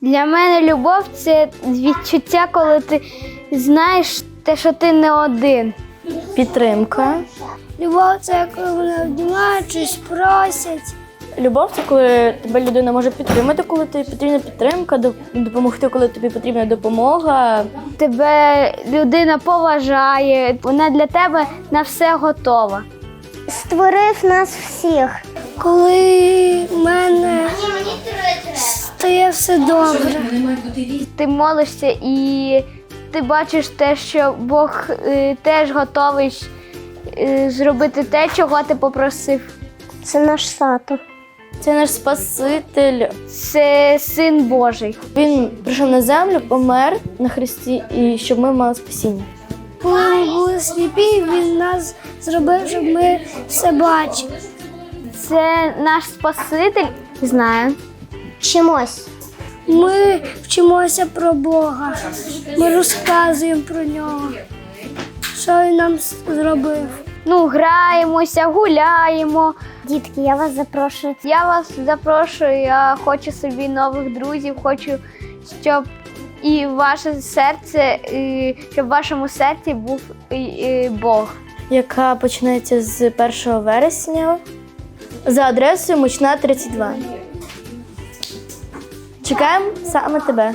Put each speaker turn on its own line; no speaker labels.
Для мене любов це відчуття, коли ти знаєш те, що ти не один.
Підтримка.
Любов це коли вони обнімають, щось просять.
Любов це коли тебе людина може підтримати, коли тобі потрібна підтримка, допомогти, коли тобі потрібна допомога.
Тебе людина поважає, вона для тебе на все готова.
Створив нас всіх.
Коли в мене все добре.
Ти молишся і ти бачиш те, що Бог е, теж готовий е, зробити те, чого ти попросив.
Це наш тато.
Це наш Спаситель.
Це син Божий.
Він прийшов на землю, помер на хресті, і щоб ми мали спасіння.
Коли ми були сліпі, він нас зробив, щоб ми все бачили.
Це наш Спаситель. Знаю.
Чимось.
Ми вчимося про Бога. Ми розказуємо про нього, що він нам зробив.
Ну, граємося, гуляємо.
Дітки, я вас запрошую.
Я вас запрошую, я хочу собі нових друзів, хочу, щоб і ваше серце, і щоб в вашому серці був і- і Бог.
яка починається з 1 вересня за адресою Мучна 32. Чекаємо саме тебе.